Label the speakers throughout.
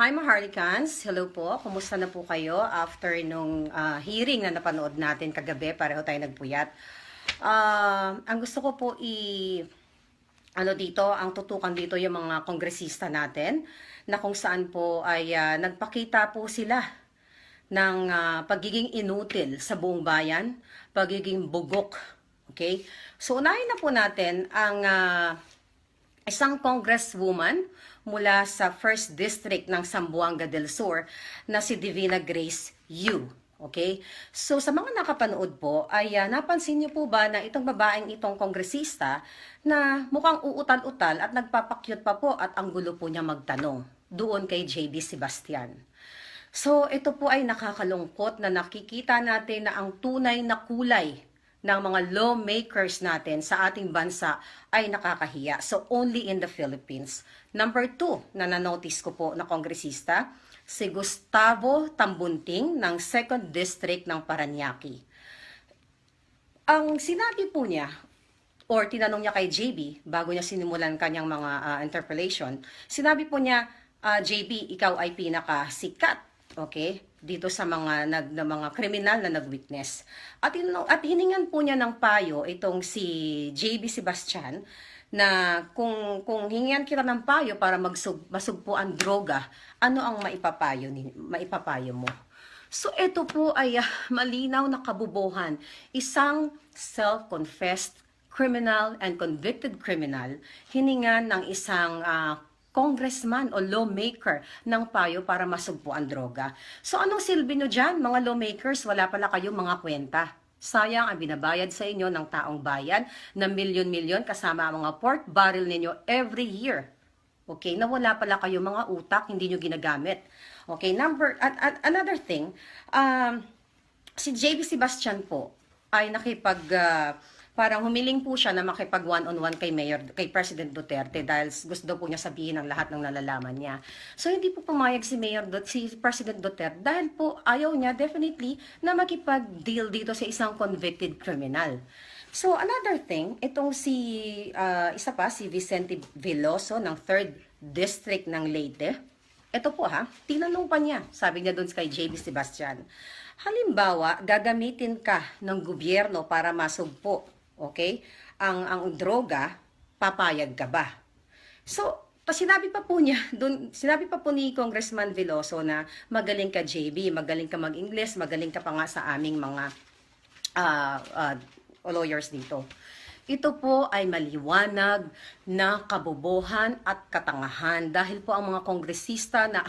Speaker 1: Hi Maharlikans, hello po. Kumusta na po kayo after nung ah, hearing na napanood natin kagabi, pareho tayo nagpuyat. Ah, ang gusto ko po i ano dito, ang tutukan dito yung mga kongresista natin na kung saan po ay ah, nagpakita po sila ng ah, pagiging inutil sa buong bayan, pagiging bugok. Okay? So unahin na po natin ang ah, isang congresswoman mula sa 1st District ng Zamboanga del Sur na si Divina Grace Yu. Okay? So sa mga nakapanood po, ay ah, napansin niyo po ba na itong babaeng itong kongresista na mukhang uutal-utal at nagpapakyut pa po at ang gulo po niya magtanong doon kay JB Sebastian. So ito po ay nakakalungkot na nakikita natin na ang tunay na kulay ng mga lawmakers natin sa ating bansa ay nakakahiya. So, only in the Philippines. Number two na nanotice ko po na kongresista, si Gustavo Tambunting ng 2nd District ng Paranaque. Ang sinabi po niya, or tinanong niya kay JB, bago niya sinimulan kanyang mga ah, interpellation, sinabi po niya, ah, JB, ikaw ay pinakasikat, okay, dito sa mga nag na mga kriminal na nag-witness. At, at hiningan po niya ng payo itong si JB Sebastian na kung kung hingian kita ng payo para magsug, masugpo ang droga, ano ang maipapayo ni maipapayo mo? So ito po ay ah, malinaw na kabubuhan. Isang self-confessed criminal and convicted criminal hiningan ng isang ah, congressman o lawmaker ng payo para masugpo ang droga. So anong silbi nyo dyan, mga lawmakers? Wala pala kayong mga kwenta. Sayang ang binabayad sa inyo ng taong bayan na milyon-milyon kasama ang mga pork barrel ninyo every year. Okay, na wala pala kayo mga utak, hindi nyo ginagamit. Okay, number, at, at another thing, um, si JB Sebastian po ay nakipag, ah, parang humiling po siya na makipag one-on-one kay Mayor, kay President Duterte dahil gusto po niya sabihin ang lahat ng nalalaman niya. So hindi po pumayag si Mayor, si President Duterte dahil po ayaw niya definitely na makipag-deal dito sa isang convicted criminal. So another thing, itong si ah, isa pa si Vicente Veloso ng 3rd District ng Leyte. Ito po ha, tinanong pa niya, sabi niya doon kay JB Sebastian. Halimbawa, gagamitin ka ng gobyerno para masugpo, okay? Ang ang droga, papayag ka ba? So, pa sinabi pa po niya, dun, sinabi pa po ni Congressman Veloso na magaling ka JB, magaling ka mag-Ingles, magaling ka pa nga sa aming mga ah, ah, lawyers dito. Ito po ay maliwanag na kabobohan at katangahan dahil po ang mga kongresista na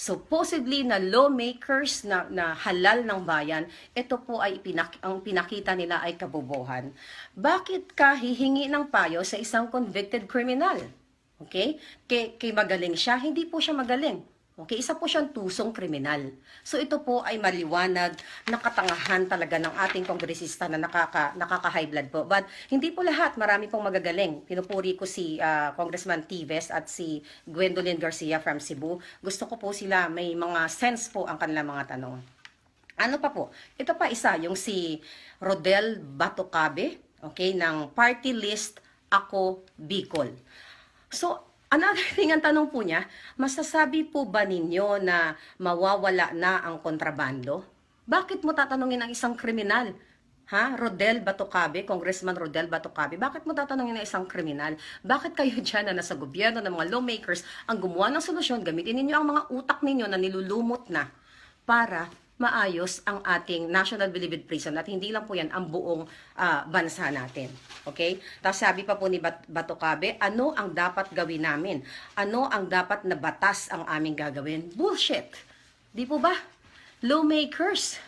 Speaker 1: supposedly na lawmakers na, na halal ng bayan, ito po ay pinak, ang pinakita nila ay kabobohan. Bakit ka hihingi ng payo sa isang convicted criminal? Okay? Kay, kay magaling siya, hindi po siya magaling. Okay, isa po siyang tusong kriminal. So ito po ay maliwanag na katangahan talaga ng ating kongresista na nakaka, nakaka-high blood po. But hindi po lahat, marami pong magagaling. Pinupuri ko si ah, Congressman Tives at si Gwendolyn Garcia from Cebu. Gusto ko po sila, may mga sense po ang kanilang mga tanong. Ano pa po? Ito pa isa, yung si Rodel Batocabe, okay, ng party list Ako Bicol. So, another thing ang tanong po niya, masasabi po ba ninyo na mawawala na ang kontrabando? Bakit mo tatanungin ang isang kriminal? Ha? Rodel Batocabe, Congressman Rodel Batocabe, bakit mo tatanungin ang isang kriminal? Bakit kayo dyan na nasa gobyerno ng mga lawmakers ang gumawa ng solusyon, gamitin ninyo ang mga utak ninyo na nilulumot na para maayos ang ating National Bilibid Prison at hindi lang po yan ang buong ah, bansa natin. Okay? Tapos sabi pa po ni Bat- Batocabe, ano ang dapat gawin namin? Ano ang dapat na batas ang aming gagawin? Bullshit! Di po ba? Lawmakers,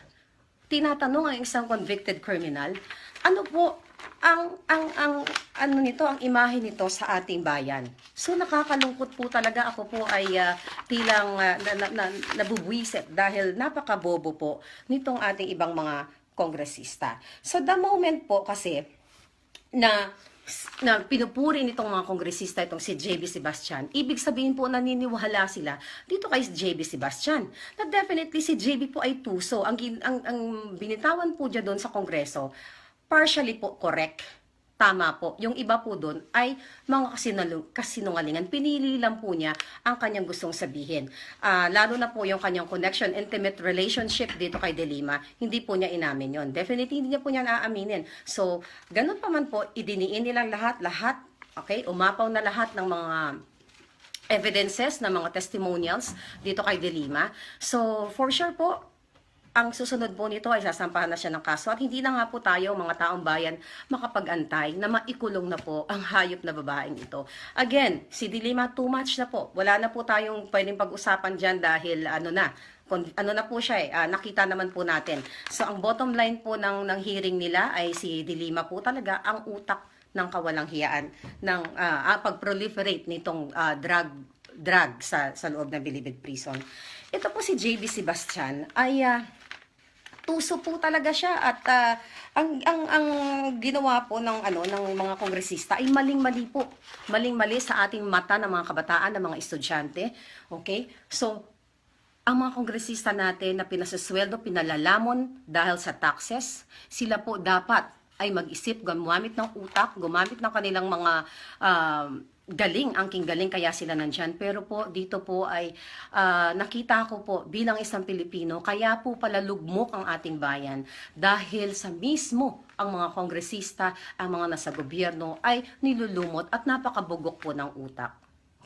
Speaker 1: tinatanong ang isang convicted criminal, ano po ang ang ang ano nito ang imahe nito sa ating bayan. So nakakalungkot po talaga ako po ay ah, tilang ah, na, na, na, nabubwisit dahil napakabobo po nitong ating ibang mga kongresista. So the moment po kasi na na pinupuri nitong mga kongresista itong si JB Sebastian, ibig sabihin po naniniwala sila dito kay JB Sebastian. Na definitely si JB po ay tuso. Ang, ang, ang binitawan po dyan doon sa kongreso, partially po correct. tama po. Yung iba po doon ay mga kasinungalingan. Pinili lang po niya ang kanyang gustong sabihin. Ah, lalo na po yung kanyang connection, intimate relationship dito kay Delima, hindi po niya inamin yon. Definitely hindi niya po niya naaaminin. So, ganun pa man po, idiniin nilang lahat, lahat, okay, umapaw na lahat ng mga evidences ng mga testimonials dito kay Delima. So, for sure po, ang susunod po nito ay sasampahan na siya ng kaso at hindi na nga po tayo, mga taong bayan, makapag-antay na maikulong na po ang hayop na babaeng ito. Again, si Dilima, too much na po. Wala na po tayong pwedeng pag-usapan dyan dahil ano na, ano na po siya eh, ah, nakita naman po natin. So, ang bottom line po ng, ng hearing nila ay si Dilima po talaga ang utak ng kawalang hiyaan ng ah, ah, pag-proliferate nitong ah, drug drug sa sa loob ng Bilibid Prison. Ito po si JB Sebastian ay ah, tuso po talaga siya at ah, ang ang ang ginawa po ng ano ng mga kongresista ay maling-mali po. Maling-mali sa ating mata ng mga kabataan, ng mga estudyante. Okay? So ang mga kongresista natin na pinasasweldo, pinalalamon dahil sa taxes, sila po dapat ay mag-isip, gumamit ng utak, gumamit ng kanilang mga um, galing, angking galing, kaya sila nandyan. Pero po, dito po ay ah, nakita ko po bilang isang Pilipino, kaya po pala lugmok ang ating bayan dahil sa mismo ang mga kongresista, ang mga nasa gobyerno ay nilulumot at napakabugok po ng utak.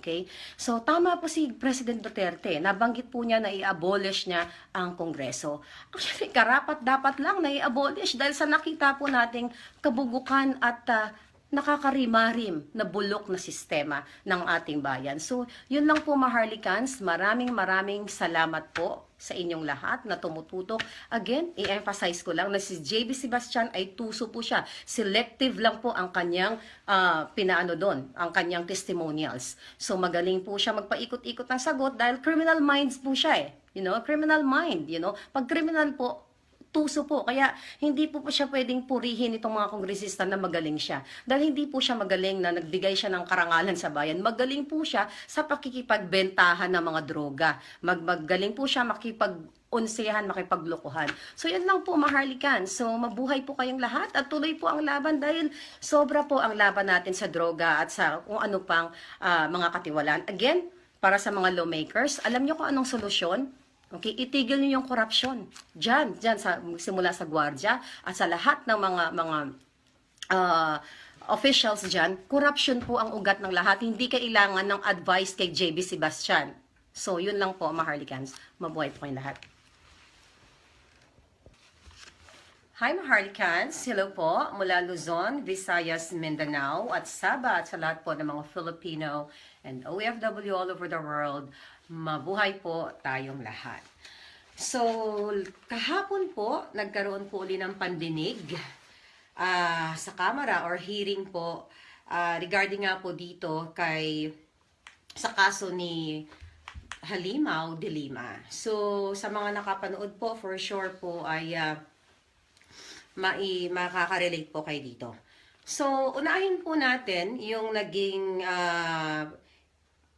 Speaker 1: Okay? So, tama po si President Duterte. Nabanggit po niya na i-abolish niya ang Kongreso. Actually, karapat dapat lang na i-abolish dahil sa nakita po nating kabugukan at ah, nakakarimarim na bulok na sistema ng ating bayan. So, yun lang po Maharlikans. Maraming maraming salamat po sa inyong lahat na tumututok. Again, i-emphasize ko lang na si JB Sebastian ay tuso po siya. Selective lang po ang kanyang ah, pinaano doon, ang kanyang testimonials. So magaling po siya magpaikot-ikot ng sagot dahil criminal minds po siya eh. You know, criminal mind, you know. Pag criminal po, tuso po. Kaya hindi po po siya pwedeng purihin itong mga kongresista na magaling siya. Dahil hindi po siya magaling na nagbigay siya ng karangalan sa bayan. Magaling po siya sa pakikipagbentahan ng mga droga. Mag magaling po siya makipag unsehan, makipaglokohan. So, yan lang po, maharlikan. So, mabuhay po kayong lahat at tuloy po ang laban dahil sobra po ang laban natin sa droga at sa kung ano pang ah, mga katiwalaan. Again, para sa mga lawmakers, alam niyo kung anong solusyon? Okay, itigil niyo yung korupsyon. Diyan, diyan sa simula sa gwardiya at sa lahat ng mga mga ah, officials diyan, corruption po ang ugat ng lahat. Hindi kailangan ng advice kay JB Sebastian. So, yun lang po, Maharlikans. Mabuhay po kayong lahat. Hi, Maharlikans. Hello po. Mula Luzon, Visayas, Mindanao, at Sabah at sa lahat po ng mga Filipino and OFW all over the world. Mabuhay po tayong lahat. So, kahapon po, nagkaroon po uli ng pandinig ah, sa Kamara or hearing po ah, regarding nga po dito kay sa kaso ni Halimaw de Lima. So, sa mga nakapanood po, for sure po ay ah, mai makaka-relate po kayo dito. So, unahin po natin yung naging ah,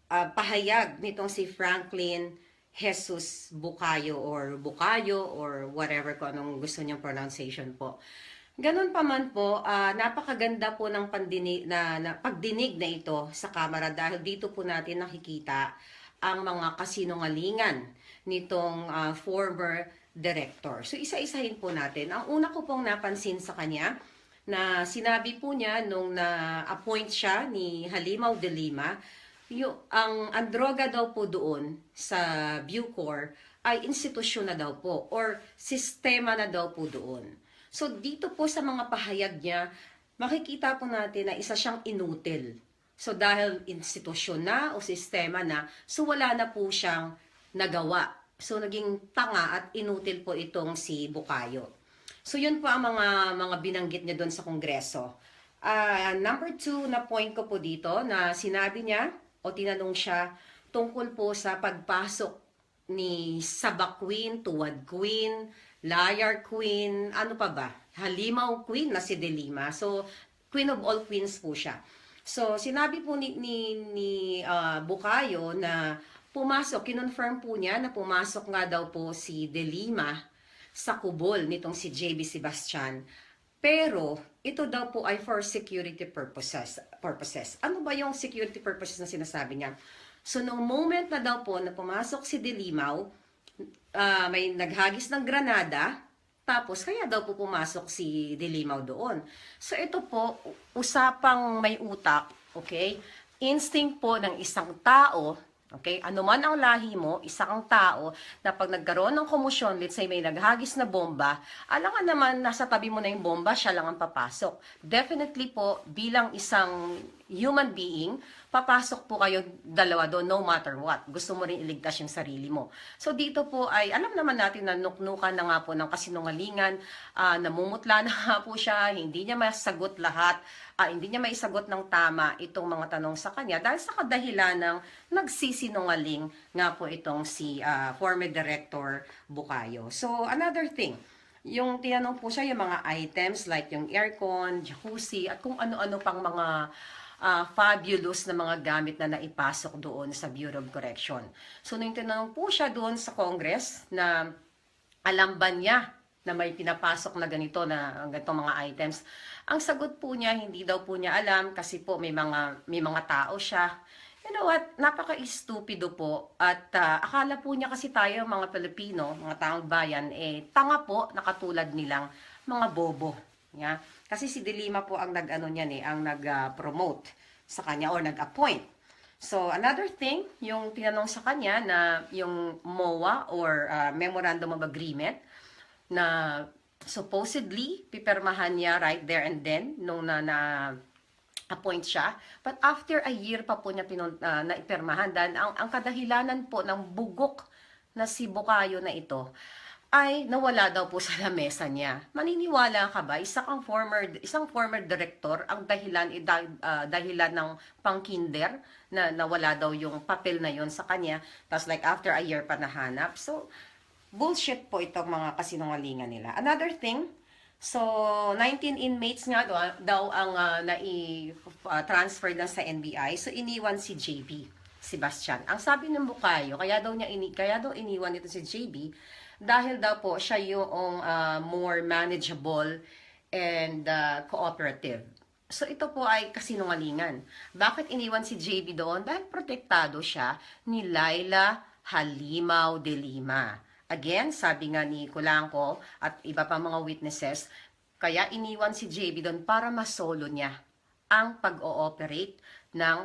Speaker 1: ah, pahayag nitong si Franklin Jesus Bukayo or Bukayo or whatever kung anong gusto niyang pronunciation po. Ganun pa man po, ah, napakaganda po ng pandinig, na, na pagdinig na ito sa kamera dahil dito po natin nakikita ang mga kasinungalingan nitong ah, former director. So isa-isahin po natin. Ang una ko pong napansin sa kanya na sinabi po niya nung na-appoint siya ni Halimaw de Lima, yung, ang, ang droga daw po doon sa Bucor ay institusyon na daw po or sistema na daw po doon. So dito po sa mga pahayag niya, makikita po natin na isa siyang inutil. So dahil institusyon na o sistema na, so wala na po siyang nagawa. So naging tanga at inutil po itong si Bukayo. So yun po ang mga mga binanggit niya doon sa Kongreso. Ah, number two na point ko po dito na sinabi niya o tinanong siya tungkol po sa pagpasok ni Saba Queen, Tuwad Queen, Liar Queen, ano pa ba? Halimaw Queen na si Delima. So, Queen of all queens po siya. So, sinabi po ni, ni, ni ah, Bukayo na pumasok, kinonfirm po niya na pumasok nga daw po si Delima sa kubol nitong si JB Sebastian Pero, ito daw po ay for security purposes. purposes. Ano ba yung security purposes na sinasabi niya? So, nung moment na daw po na pumasok si Dilimaw, ah, may naghagis ng granada, tapos kaya daw po pumasok si Dilimaw doon. So, ito po, usapang may utak, okay? Instinct po ng isang tao Okay? Ano man ang lahi mo, isa kang tao na pag nagkaroon ng komusyon, let's say may naghagis na bomba, alangan naman nasa tabi mo na yung bomba, siya lang ang papasok. Definitely po, bilang isang human being, papasok po kayo dalawa doon no matter what. Gusto mo rin iligtas yung sarili mo. So dito po ay, alam naman natin na nuknukan na nga po ng kasinungalingan, ah, namumutla na nga po siya, hindi niya masagot lahat, ah, hindi niya maisagot ng tama itong mga tanong sa kanya dahil sa kadahilan ng nagsisinungaling nga po itong si ah, former director Bukayo. So another thing, yung tinanong po siya yung mga items like yung aircon, jacuzzi, at kung ano-ano pang mga ah, fabulous na mga gamit na naipasok doon sa Bureau of Correction. So nung tinanong po siya doon sa Congress na alam ba niya na may pinapasok na ganito na ganitong mga items. Ang sagot po niya, hindi daw po niya alam kasi po may mga may mga tao siya. You know what? Napaka-stupido po. At ah, akala po niya kasi tayo, mga Pilipino, mga taong bayan, eh, tanga po, nakatulad nilang mga bobo. Yeah? Kasi si Dilima po ang nag-ano niyan eh, ang nag-promote sa kanya or nag-appoint. So, another thing, yung tinanong sa kanya na yung MOA or ah, Memorandum of Agreement na supposedly pipermahan niya right there and then nung na, na appoint siya. But after a year pa po niya pinun, ah, naipirmahan dahil ang, ang kadahilanan po ng bugok na si Bukayo na ito ay nawala daw po sa lamesa niya. Maniniwala ka ba? Isa kang former, isang former director, ang dahilan, dah- ah, dahilan ng pangkinder na nawala daw yung papel na yon sa kanya. Tapos like after a year pa nahanap. So, bullshit po itong mga kasinungalingan nila. Another thing, so 19 inmates nga daw, daw ang uh, nai-transfer lang sa NBI. So iniwan si JB, Sebastian. Ang sabi ng Bukayo, kaya daw niya ini kaya daw iniwan ito si JB dahil daw po siya yung uh, more manageable and uh, cooperative. So ito po ay kasinungalingan. Bakit iniwan si JB doon? Dahil protektado siya ni Laila Halimaw de Lima. Again, sabi nga ni Kulangko at iba pa mga witnesses, kaya iniwan si JB doon para masolo niya ang pag-ooperate ng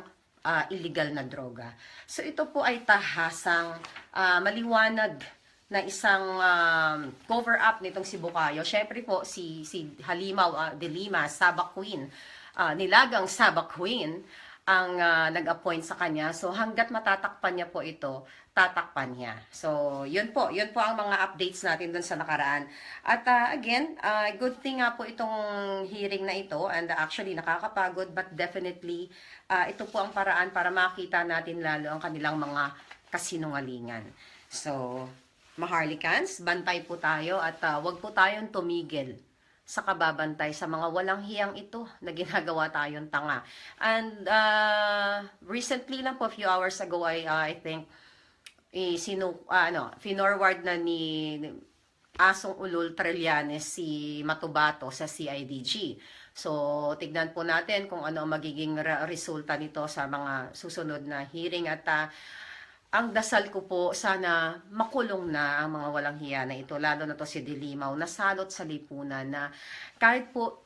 Speaker 1: ah, illegal na droga. So ito po ay tahasang ah, maliwanag na isang um, cover-up nitong si Bukayo. Siyempre po, si, si Halimaw ah, de Lima, Sabak Queen, ah, nilagang Sabak Queen, ang ah, nag-appoint sa kanya. So hanggat matatakpan niya po ito, tatakpan niya. So yun po, yun po ang mga updates natin dun sa nakaraan. At ah, again, ah, good thing nga po itong hearing na ito and actually nakakapagod but definitely ah, ito po ang paraan para makita natin lalo ang kanilang mga kasinungalingan. So, Maharlikans, bantay po tayo at ah, wag po tayong tumigil sa kababantay sa mga walang hiyang ito na ginagawa tayong tanga. And uh, recently lang po, a few hours ago, I, uh, I think, eh, sinu, ah, ano, finorward na ni Asong Ulul Trillanes si Matubato sa CIDG. So, tignan po natin kung ano ang magiging resulta nito sa mga susunod na hearing at ah, ang dasal ko po, sana makulong na ang mga walang hiya na ito, lalo na to si Dilimaw, nasalot sa lipunan na kahit po,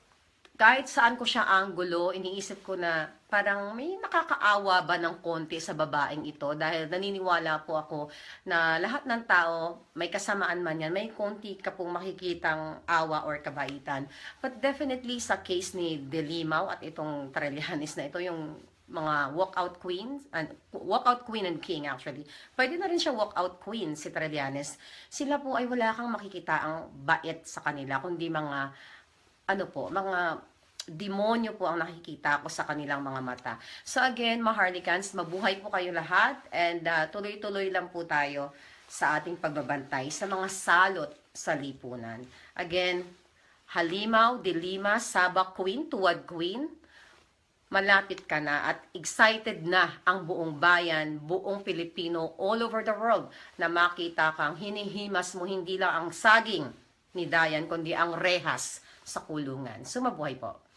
Speaker 1: kahit saan ko siya anggulo, iniisip ko na parang may nakakaawa ba ng konti sa babaeng ito dahil naniniwala po ako na lahat ng tao, may kasamaan man yan, may konti ka pong makikitang awa or kabaitan. But definitely sa case ni Dilimaw at itong Trillanes na ito, yung mga walkout queens, and walkout queen and king actually. Pwede na rin siya walkout queen si Trillanes. Sila po ay wala kang makikita ang bait sa kanila, kundi mga ano po, mga demonyo po ang nakikita ko sa kanilang mga mata. So again, Maharlikans, mabuhay po kayo lahat and uh, tuloy-tuloy lang po tayo sa ating pagbabantay sa mga salot sa lipunan. Again, Halimaw, Dilima, Sabak Queen, Tuwad Queen, malapit ka na at excited na ang buong bayan, buong Pilipino, all over the world na makita kang hinihimas mo hindi lang ang saging ni Dayan, kundi ang rehas sa kulungan. So, mabuhay po.